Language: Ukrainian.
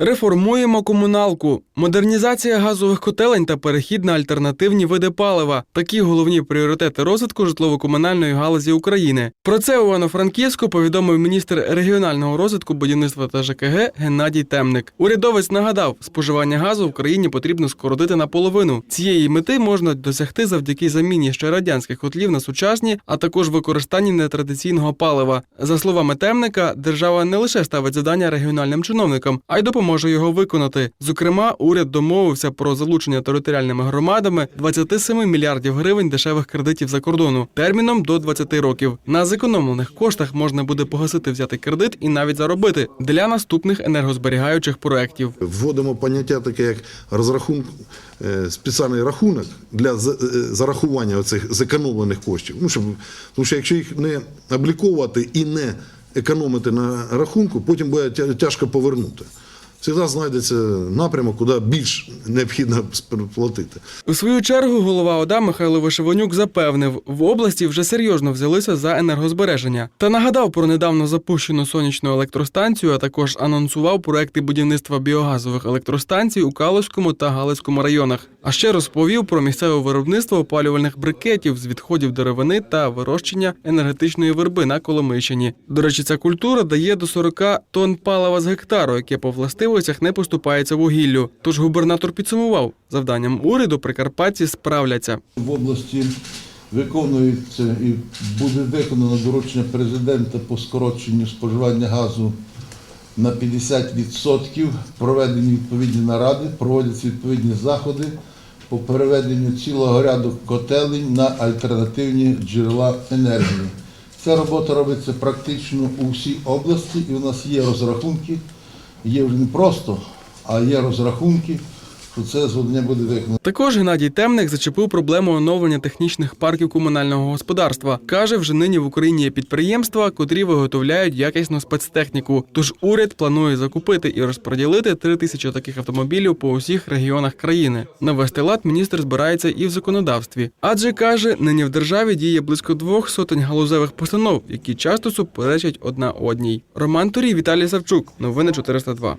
Реформуємо комуналку, модернізація газових котелень та перехід на альтернативні види палива. Такі головні пріоритети розвитку житлово-комунальної галузі України. Про це Івано-Франківську повідомив міністр регіонального розвитку, будівництва та ЖКГ Геннадій Темник. Урядовець нагадав, споживання газу в країні потрібно скоротити наполовину. Цієї мети можна досягти завдяки заміні ще радянських котлів на сучасні, а також використанні нетрадиційного палива. За словами Темника, держава не лише ставить завдання регіональним чиновникам, а й допоможе його виконати. Зокрема, уряд домовився про залучення територіальними громадами 27 мільярдів гривень дешевих кредитів за кордону терміном до 20 років. На зекономлених коштах можна буде погасити взятий кредит і навіть заробити для наступних енергозберігаючих проєктів. Вводимо поняття таке, як розрахунок, е, спеціальний рахунок для е, зарахування оцих зекономлених коштів. Ну, щоб, тому що якщо їх не обліковувати і не економити на рахунку, потім буде тяжко повернути. Завжди знайдеться напрямок, куди більш необхідно платити. У свою чергу голова ОДА Михайло Вишиванюк запевнив, в області вже серйозно взялися за енергозбереження та нагадав про недавно запущену сонячну електростанцію, а також анонсував проекти будівництва біогазових електростанцій у Калузькому та Галицькому районах. А ще розповів про місцеве виробництво опалювальних брикетів з відходів деревини та вирощення енергетичної верби на Коломийщині. До речі, ця культура дає до 40 тонн палива з гектару, яке по властивостях не поступається вугіллю. Тож губернатор підсумував, завданням уряду прикарпатці справляться. В області виконується і буде виконано доручення президента по скороченню споживання газу на 50%. Проведені відповідні наради, проводяться відповідні заходи по переведенню цілого ряду котелень на альтернативні джерела енергії. Ця робота робиться практично у всій області, і у нас є розрахунки, є вже не просто, а є розрахунки, це завдання буде виконано. Також Геннадій Темник зачепив проблему оновлення технічних парків комунального господарства. Каже, вже нині в Україні є підприємства, котрі виготовляють якісну спецтехніку. Тож уряд планує закупити і розподілити три тисячі таких автомобілів по усіх регіонах країни. Навести лад міністр збирається і в законодавстві, адже каже, нині в державі діє близько двох сотень галузевих постанов, які часто суперечать одна одній. Роман Турій, Віталій Савчук. Новини 402.